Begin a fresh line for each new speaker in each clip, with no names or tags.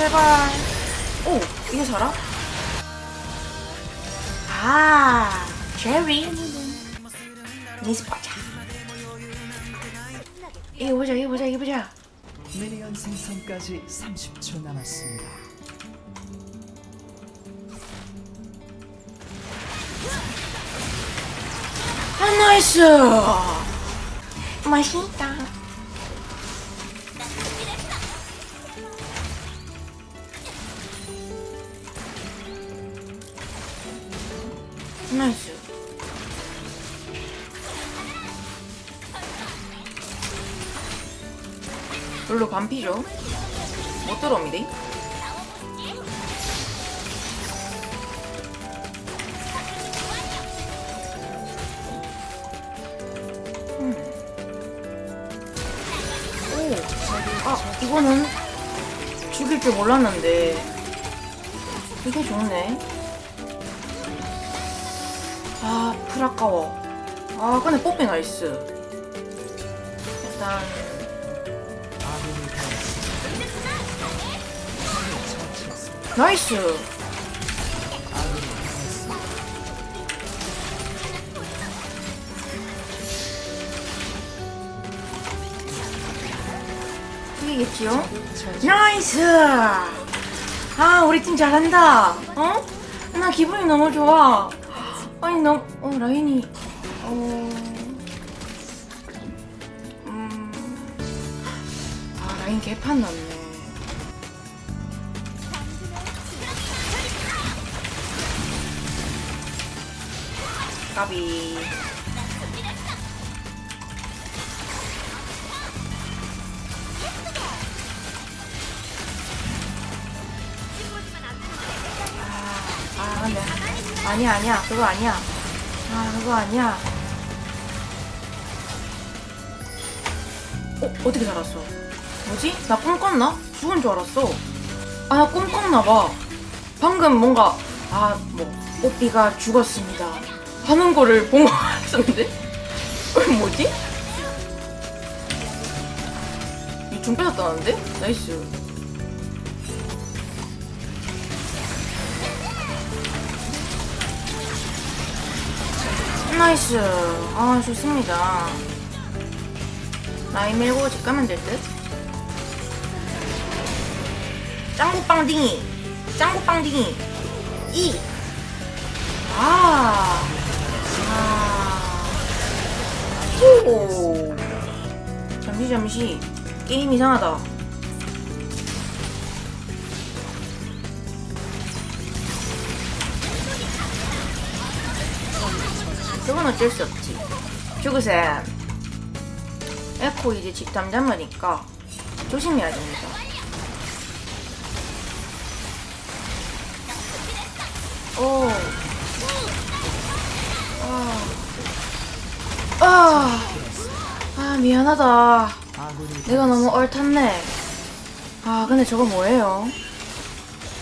제발. 오, 이게 살아? 아, 제리. 니스 보자. 이거 보자, 이거 보자, 이거 보자.
미니언 생성까지 30초 남았습니다.
아, 나이스. 맛있다. 나이스. 별로 반피죠? 못 들어옵니다. 오, 아 이거는 죽일 줄 몰랐는데 이게 좋네. 아, 풀 아까워. 아, 근데 뽀삐 나이스. 일단. 나이스. 이기겠지요? 나이스! 아, 우리 팀 잘한다. 어? 나 기분이 너무 좋아. 아니, 너무, 어, 라인이, 어, 음, 아, 라인 개판 났네. 까비. 아니야, 아니야. 그거 아니야. 아, 그거 아니야. 어, 어떻게 살았어? 뭐지? 나 꿈 꿨나? 죽은 줄 알았어. 아, 나 꿈 꿨나 봐. 방금 뭔가 아, 뭐 뽀삐가 죽었습니다. 하는 거를 본 것 같은데? 어, 뭐지? 이중 뺏었다는데? 나이스. 나이스. 아, 좋습니다. 라인 밀고 집 가면 될 듯? 짱구빵딩이! 짱구빵딩이! 이! 아! 아. 오! 잠시, 잠시. 게임 이상하다. 그건 어쩔 수 없지. 죽으셈. 에코 이제 집 담당하니까 조심해야 됩니다. 오. 아. 아. 아, 미안하다. 내가 너무 얼탔네. 아, 근데 저거 뭐예요?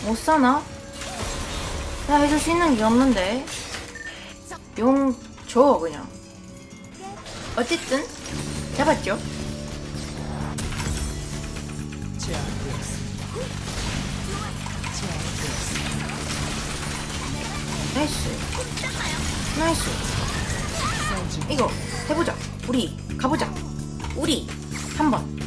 못 사나? 나 해줄 수 있는 게 없는데. 용 줘, 그냥. 어쨌든, 잡았죠? 나이스. 나이스. 이거, 해보자. 우리, 가보자. 우리, 한 번.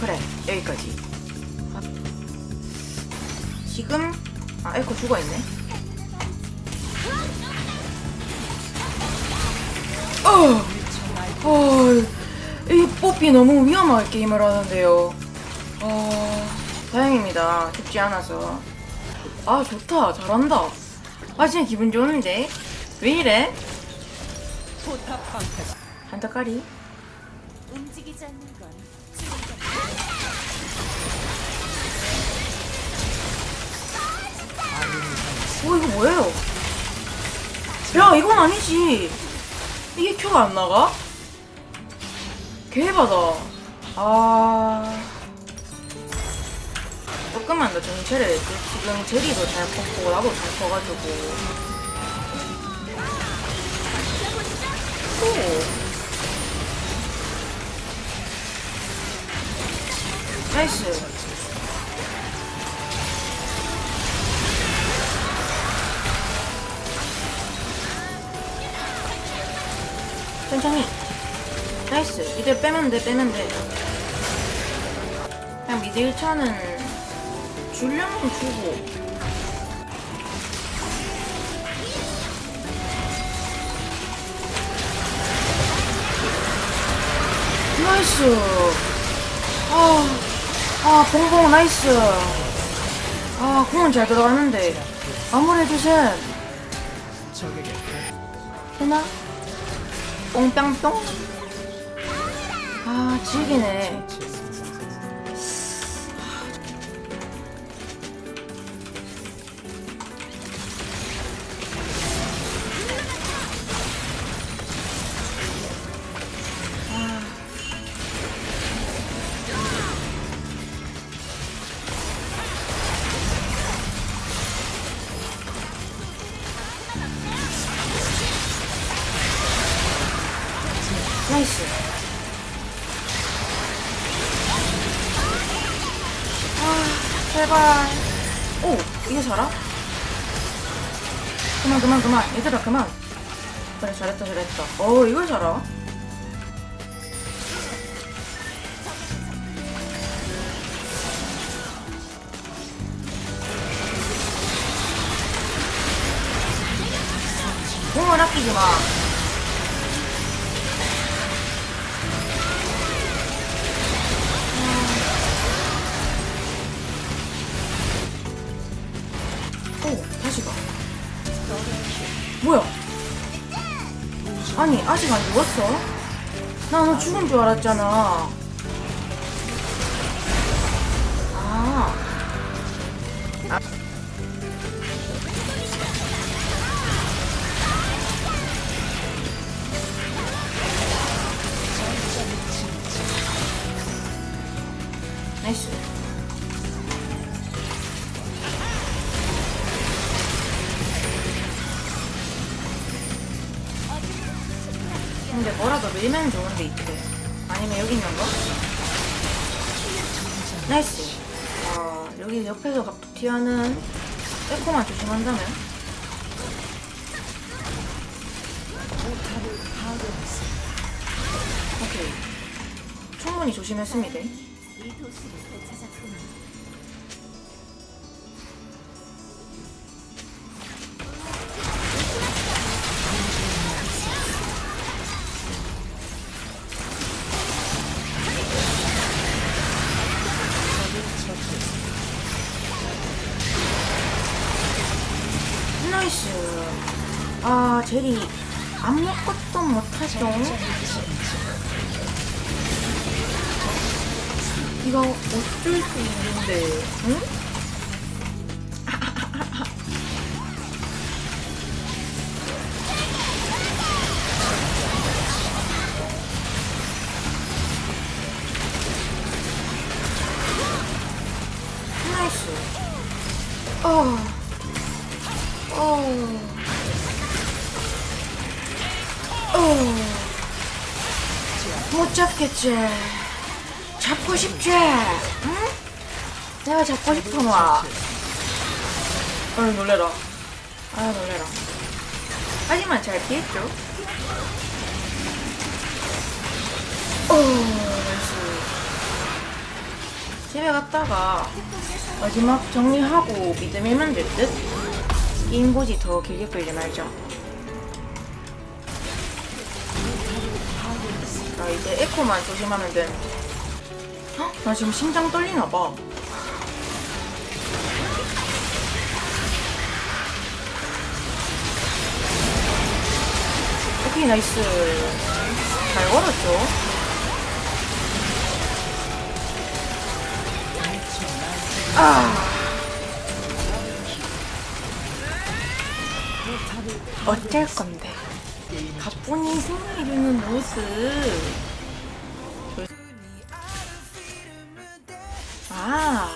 그래, 여기까지. 아, 지금, 아, 에코 죽어있네. 어! 어, 이 뽀삐 너무 위험하게 게임을 하는데요. 어, 다행입니다. 죽지 않아서. 아, 좋다. 잘한다. 아, 진짜 기분 좋은데? 왜 이래? 한타까리?
움직이지 않는 건
어, 이거 뭐예요? 야, 이건 아니지. 이게 큐가 안 나가? 개해바다. 아. 조금만 더 정체를 했지. 지금 제리도 잘 컸고, 나도 잘 커가지고. 오. 나이스. 천천히. 나이스. 이대로 빼면 돼, 빼면 돼. 그냥 미드 1차는 주려면 주고. 나이스. 아, 아, 봉봉 나이스. 아, 공은 잘 들어갔는데. 아무래도 셋. 되나? 뽕뿅뿅? 아, 질기네. 제발. 오, 이게 살아? 그만, 그만, 그만. 얘들아, 그만. 그래, 잘했다, 잘했다. 어, 이걸 살아? 공을 아끼지 마. 아니, 아직 안 죽었어? 나 너 죽은 줄 알았잖아. 아. 아. 나이스. 밀면 좋은데 있대. 아니면 여기 있는 거? 나이스. 아, 여기 옆에서 갑툭 튀어는 에코만 조심한다면? 오케이. 충분히 조심했습니다.
이 도시를 되찾았군요.
아, 제리 아무것도 못하죠. 이거 어쩔 수 있는데, 응? 나이스. 어. 어. 어. 잡겠지. 잡고 싶지? 응? 내가 잡고 싶어, 와. 아유, 놀래라. 아유, 놀래라. 하지만 잘 피했죠? 어, 나이스. 집에 갔다가 마지막 정리하고 밀면 될 듯? 게임 고지 더 길게 끌지 말 자. 나 이제 에코만 조심하면 돼. 헉, 나 지금 심장 떨리나 봐. 오케이 나이스. 잘 걸었죠? 아. 어쩔 건데. 가뿐히 승리해주는 모습. 아,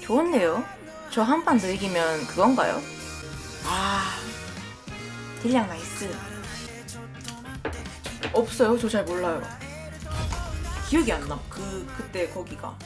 좋은데요? 저 한 판 더 이기면 그건가요? 아, 딜량 나이스. 없어요? 저 잘 몰라요. 기억이 안 나. 그, 그때 거기가.